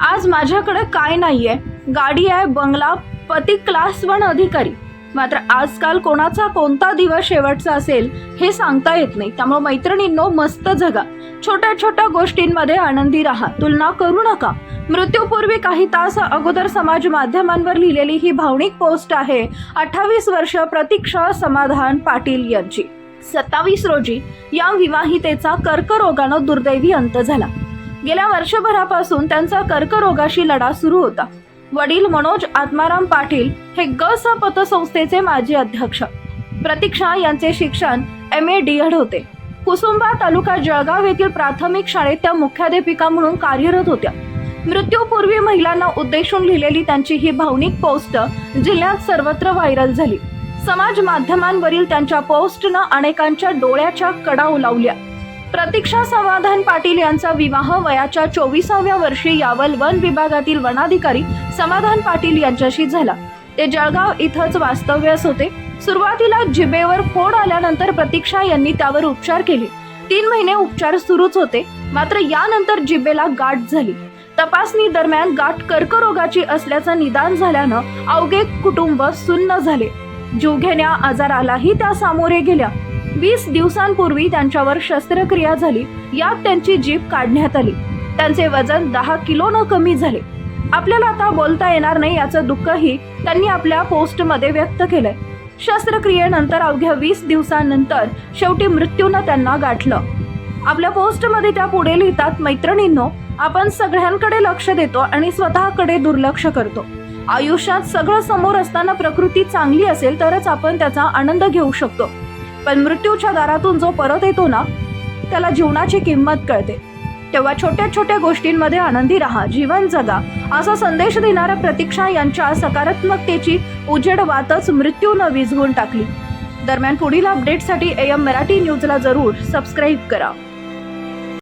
आज माझ्याकडे काय नाहीये. गाडी आहे बंगला पती क्लास वन अधिकारी. मात्र आजकाल कोणाचा कोणता दिवस शेवटचा असेल हे सांगता येत नाही. त्यामुळे मैत्रिणींनो मस्त जगा. छोट्या छोट्या गोष्टींमध्ये आनंदी राहा. तुलना करू नका. मृत्यूपूर्वी काही तास अगोदर समाज माध्यमांवर लिहिलेली ही भावनिक पोस्ट आहे. अठ्ठावीस वर्ष प्रतीक्षा समाधान पाटील यांची. सत्तावीस रोजी या विवाहितेचा कर्करोगानं दुर्दैवी अंत झाला. गेल्या वर्षभरापासून त्यांचा कर्करोगाशी लढा सुरू होता. वडील मनोज आत्माराम पाटील हे ग स पतसंस्थेचे माजी अध्यक्ष. प्रतीक्षा यांचे शिक्षण एम ए डी एड होते. कुसुंबा तालुका जळगाव येथील प्राथमिक शाळेत त्या मुख्याध्यापिका म्हणून कार्यरत होत्या. मृत्यूपूर्वी महिलांना उद्देशून लिहिलेली त्यांची ही भावनिक पोस्ट जिल्ह्यात सर्वत्र व्हायरल झाली. समाज माध्यमांवरील त्यांच्या पोस्टनं अनेकांच्या डोळ्याच्या कडा उलावल्या प्रतीक्षा समाधान पाटील यांचा विवाह वयाच्या चोवीसाव्या वर्षी यावल वन विभागातील वनाधिकारी समाधान पाटील यांच्याशी झाला. ते जळगाव इथंच वास्तव्यास होते सुरुवातीला जिबेवर फोड आल्यानंतर प्रतीक्षा यांनी त्यावर उपचार केले. तीन महिने उपचार सुरूच होते. मात्र यानंतर जिबेला गाठ झाली. तपासणी दरम्यान गाठ कर्करोगाची असल्याचं निदान झाल्यानं अवघे कुटुंब सुन्न झाले. जीवघेण्या आजारालाही त्या सामोरे गेल्या. वीस दिवसांपूर्वी त्यांच्यावर शस्त्रक्रिया झाली. यात त्यांची जीभ काढण्यात आली. त्यांचे वजन दहा किलोनं कमी झाले. आपल्याला आता बोलता येणार नाही याचं दुःखही त्यांनी आपल्या पोस्टमध्ये व्यक्त केलंय. शस्त्रक्रियेनंतर अवघ्या वीस दिवसांनंतर शेवटी मृत्यूनं त्यांना गाठलं. आपल्या पोस्टमध्ये त्या पुढे लिहितात मैत्रिणींनो आपण सगळ्यांकडे लक्ष देतो आणि स्वतःकडे दुर्लक्ष करतो. आयुष्यात सगळं समोर असताना प्रकृती चांगली असेल तरच आपण त्याचा आनंद घेऊ शकतो. पण मृत्यूच्या दारातून जो परत येतो ना त्याला जीवनाची किंमत कळते. तेव्हा छोट्या छोट्या गोष्टींमध्ये आनंदी राहा जीवन जगा असा संदेश देणाऱ्या प्रतीक्षा यांच्या सकारात्मकतेची उजेड वातच मृत्यूनं विझवून टाकली. दरम्यान पुढील अपडेटसाठी एम मराठी न्यूजला जरूर सबस्क्राईब करा.